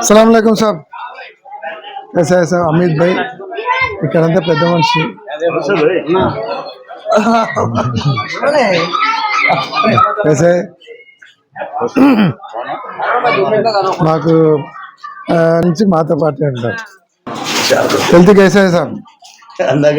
అసలాంకం సాబ్. SI sir Amit bhai. ఇక్కడంతా పెద్ద మనిషి. ఎస్ మాకు నుంచి మాతో పాటు అంటారు హెల్త్ కేసే సార్ అందాక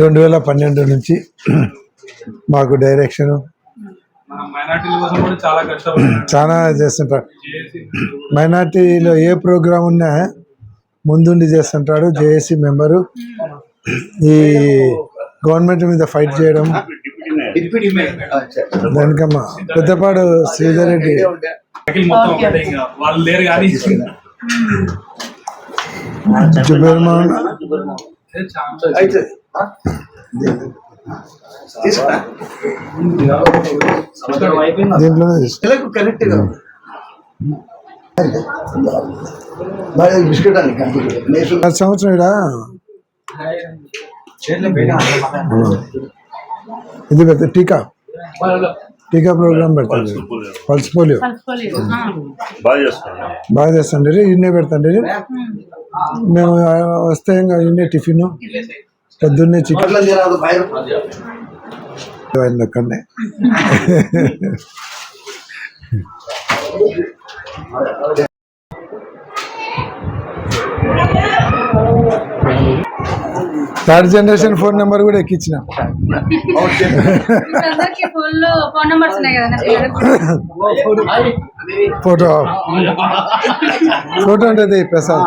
రెండు వేల పన్నెండు నుంచి మాకు డైరెక్షన్ చాలా చేస్తుంటాడు మైనార్టీలో ఏ ప్రోగ్రాం ఉన్నా ముందుండి చేస్తుంటాడు జేఏసీ మెంబరు. ఈ గవర్నమెంట్ మీద ఫైట్ చేయడం. దానికమ్మా పెద్దపాడు శ్రీధర్ రెడ్డి. జుబేర్ మోహన్ అయితే బిస్కెట్ సంవత్సరం ఈడ ఇది పెద్ద టీకా. టీకా ప్రోగ్రామ్ పెడతాడు పల్స్ పోలియో. బాగా చేస్తుండే ఇన్నే పెడతాండి మేము వస్తే ఇంకా ఇన్నే టిఫిన్. పొద్దున్నే చికెన్. ఆయన ఒక్కడే థర్డ్ జనరేషన్ ఫోన్ నెంబర్ కూడా ఎక్కించిన. ఫోటో. ఫోటో ఉంటుంది ప్రసాద్.